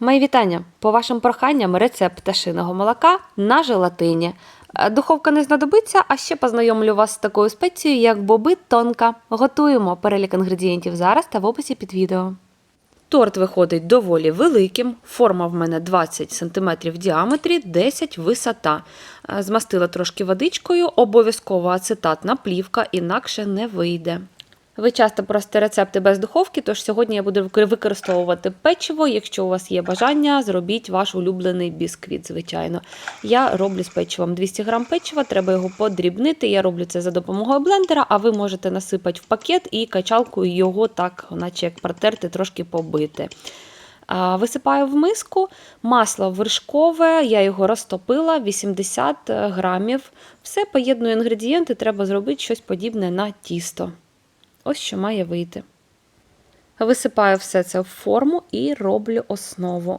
Мої вітання! По вашим проханням рецепт пташиного молока на желатині. Е, Духовка не знадобиться, а ще познайомлю вас з такою спецією, як боби тонка. Готуємо перелік інгредієнтів зараз та в описі під відео. Торт виходить доволі великим. Форма в мене 20 см в діаметрі, 10 висота. Е, Змастила трошки водичкою, обов'язково ацетатна плівка, інакше не вийде. Ви часто просите рецепти без духовки, тож сьогодні я буду використовувати печиво. Якщо у вас є бажання, зробіть ваш улюблений бісквіт, звичайно. Я роблю з печивом 200 грам печива, треба його подрібнити. Я роблю це за допомогою блендера, а ви можете насипати в пакет і качалкою його так, наче як протерти, трошки побити. Висипаю в миску масло вершкове, я його розтопила 80 грамів. Все поєдную інгредієнти, треба зробити щось подібне на тісто. Ось що має вийти. Висипаю все це в форму і роблю основу.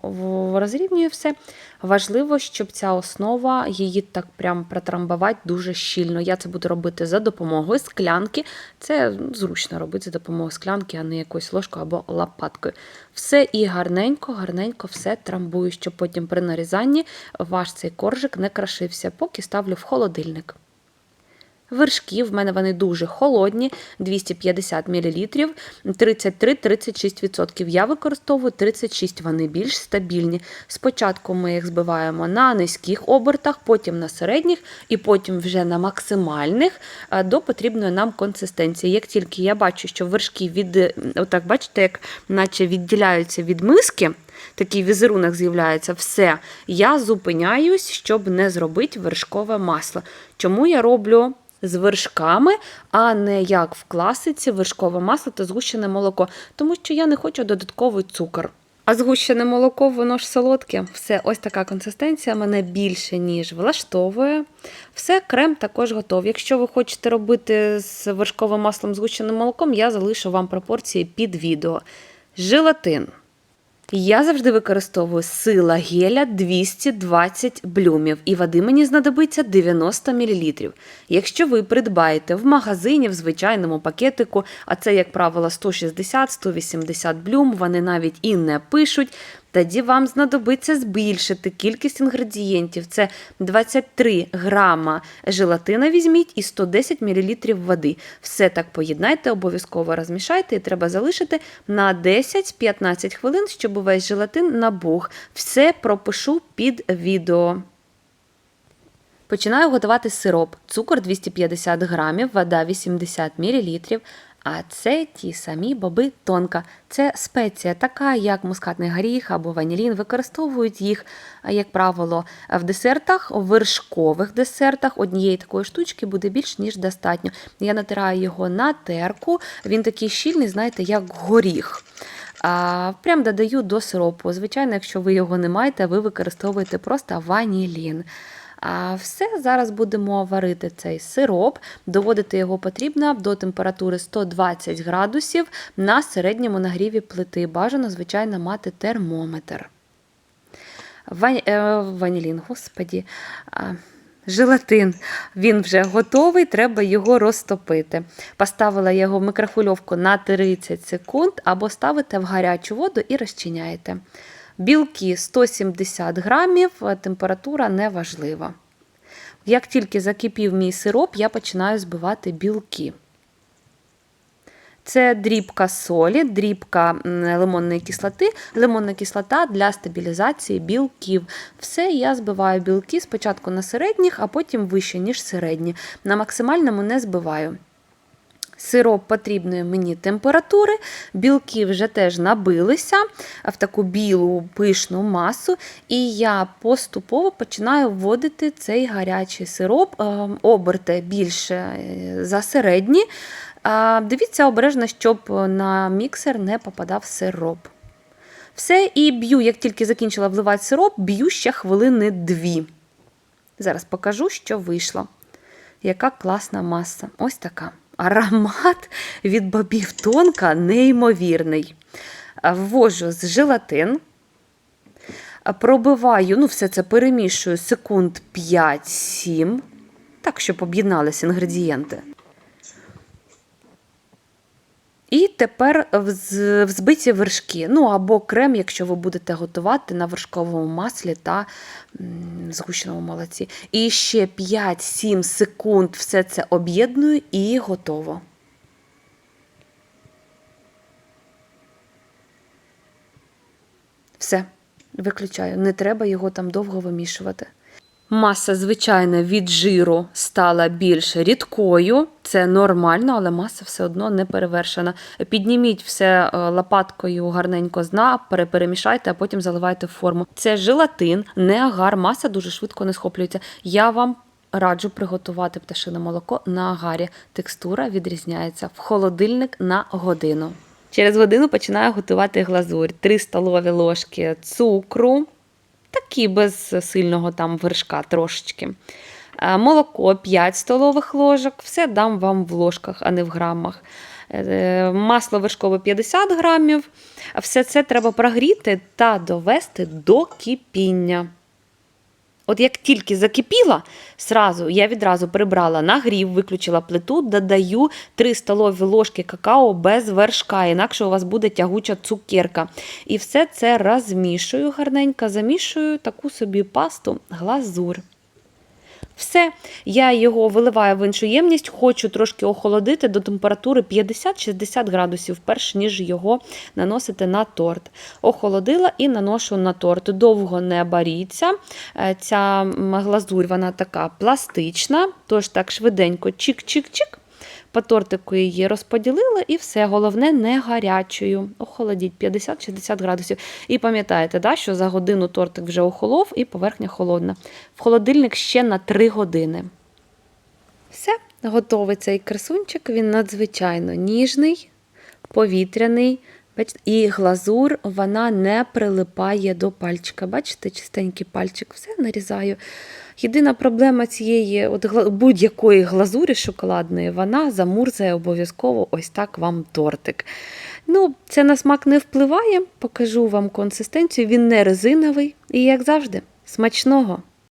Розрівнюю все. Важливо, щоб ця основа її так прям протрамбувати дуже щільно. Я це буду робити за допомогою склянки. Це зручно робити за допомогою склянки, а не якоюсь ложкою або лопаткою. Все і гарненько, гарненько все трамбую, щоб потім при нарізанні ваш цей коржик не крашився, поки ставлю в холодильник. Вершки, в мене вони дуже холодні, 250 мл, 33-36%. Я використовую 36, вони більш стабільні. Спочатку ми їх збиваємо на низьких обертах, потім на середніх і потім вже на максимальних е, до потрібної нам консистенції. Як тільки я бачу, що вершки від, отак, бачите, як наче відділяються від миски, такий візерунок з'являється, все, я зупиняюсь, щоб не зробити вершкове масло. Чому я роблю з вершками, а не як в класиці вершкове масло та згущене молоко, тому що я не хочу додатковий цукор. А згущене молоко, воно ж солодке. Все, ось така консистенція мене більше, ніж влаштовує. Все, крем також готовий. Якщо ви хочете робити з вершковим маслом згущеним молоком, я залишу вам пропорції під відео. Желатин. Я завжди використовую сила геля 220 блюмів, і води мені знадобиться 90 мл. Якщо ви придбаєте в магазині в звичайному пакетику, а це, як правило, 160-180 блюм, вони навіть і не пишуть. Тоді вам знадобиться збільшити кількість інгредієнтів. Це 23 грама желатина візьміть і 110 мл води. Все так поєднайте, обов'язково розмішайте і треба залишити на 10-15 хвилин, щоб увесь желатин набух. Все пропишу під відео. Починаю готувати сироп. Цукор 250 грамів, вода 80 мл. А це ті самі боби тонка. Це спеція, така як мускатний горіх або ванілін. Використовують їх, як правило, в десертах, в вершкових десертах. Однієї такої штучки буде більш ніж достатньо. Я натираю його на терку. Він такий щільний, знаєте, як горіх. Прям додаю до сиропу. Звичайно, якщо ви його не маєте, ви використовуєте просто ванілін. А все, зараз будемо варити цей сироп. Доводити його потрібно до температури 120 градусів на середньому нагріві плити. Бажано, звичайно, мати термометр. Вань, е, ванілін, господі. Желатин, він вже готовий, треба його розтопити. Поставила його в мікрохвильовку на 30 секунд або ставите в гарячу воду і розчиняєте. Білки 170 грамів, температура не важлива. Як тільки закипів мій сироп, я починаю збивати білки. Це дрібка солі, дрібка лимонної кислоти, лимонна кислота для стабілізації білків. Все я збиваю білки спочатку на середніх, а потім вище, ніж середні. На максимальному не збиваю. Сироп потрібної мені температури, білки вже теж набилися в таку білу пишну масу, і я поступово починаю вводити цей гарячий сироп, е, оберти більше е, за середні. Дивіться обережно, щоб на міксер не попадав сироп. Все, і б'ю, як тільки закінчила вливати сироп, б'ю ще хвилини дві. Зараз покажу, що вийшло. Яка класна маса. Ось така. Аромат від бобів тонка неймовірний. Ввожу з желатин. Пробиваю, ну, все це перемішую секунд 5-7, так, щоб об'єдналися інгредієнти. І тепер взбиті вершки, ну або крем, якщо ви будете готувати на вершковому маслі та згущеному молоці. І ще 5-7 секунд все це об'єдную і готово. Все, виключаю. Не треба його там довго вимішувати. Маса, звичайно, від жиру стала більш рідкою. Це нормально, але маса все одно не перевершена. Підніміть все е, лопаткою гарненько з дна, пере- перемішайте, а потім заливайте в форму. Це желатин, не агар, маса дуже швидко не схоплюється. Я вам раджу приготувати пташине молоко на агарі. Текстура відрізняється в холодильник на годину. Через годину починаю готувати глазурь. 3 столові ложки цукру, такі без сильного там вершка трошечки. Е, Молоко 5 столових ложок, все дам вам в ложках, а не в грамах. Е, Масло вершкове 50 грамів. Все це треба прогріти та довести до кипіння. От як тільки закипіла, сразу, я відразу прибрала нагрів, виключила плиту, додаю 3 столові ложки какао без вершка, інакше у вас буде тягуча цукерка. І все це розмішую гарненько, замішую таку собі пасту глазур. Все, я його виливаю в іншу ємність, хочу трошки охолодити до температури 50-60 градусів, перш ніж його наносити на торт. Охолодила і наношу на торт. Довго не баріться. Е, Ця глазурь вона така пластична, тож так швиденько чик-чик-чик. По тортику її розподілила і все. Головне не гарячою. Охолодіть 50-60 градусів. І пам'ятаєте, да, що за годину тортик вже охолов і поверхня холодна. В холодильник ще на 3 години. Все, готовий цей красунчик. Він надзвичайно ніжний, повітряний. Бачите, і глазур вона не прилипає до пальчика. Бачите, чистенький пальчик, все нарізаю. Єдина проблема цієї будь-якої глазурі шоколадної, вона замурзає обов'язково ось так вам тортик. Ну, це на смак не впливає, покажу вам консистенцію. Він не резиновий і, як завжди, смачного.